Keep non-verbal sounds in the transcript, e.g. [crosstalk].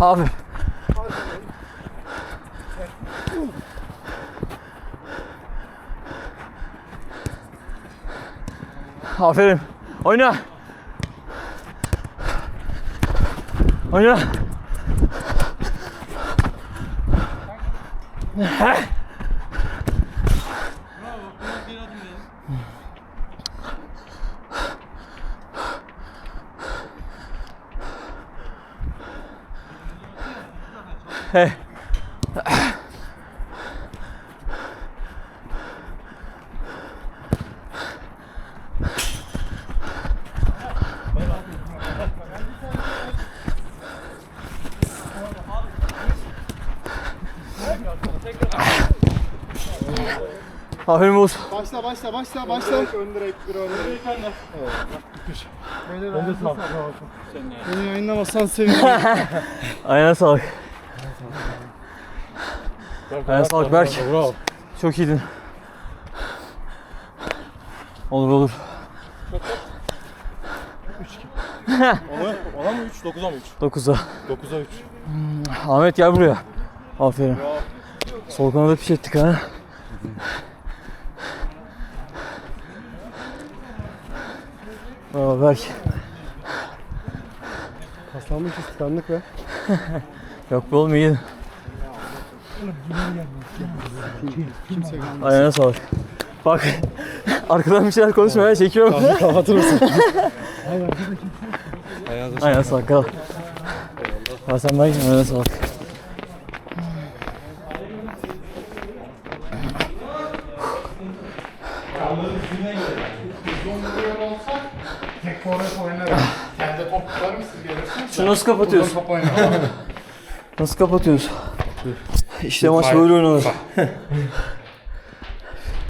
Abi. Aferin. Oyna. Oyna. Hey. Aferin Oğuz. Başla başla başla başla. Ön direk bir ön direk. Beyler ayağınıza sağlık. Beni yayınlamazsan sevinirim. [laughs] Ayağına sağlık. Ayağına sağlık Berk. Çok iyiydin. Olur olur. Ona mı 3 9'a mı 3? 9'a. 9'a 3. Ahmet gel buraya. Aferin. Sol kanada piş ettik ha. Bravo Berk. Paslanmış ıskanlık ve [laughs] Yok be oğlum gelmez. Ayağına sağlık. Bak [laughs] arkadan bir şeyler konuşmaya çekiyorum. Kapatır mısın? [laughs] Ayağına sağlık kral. Hasan Bey ayağına sağlık. Tek forvet. Kendi top. Şunu nasıl? Top oynarım. Nasıl kapatıyoruz? İşte maç böyle oynanır. [laughs]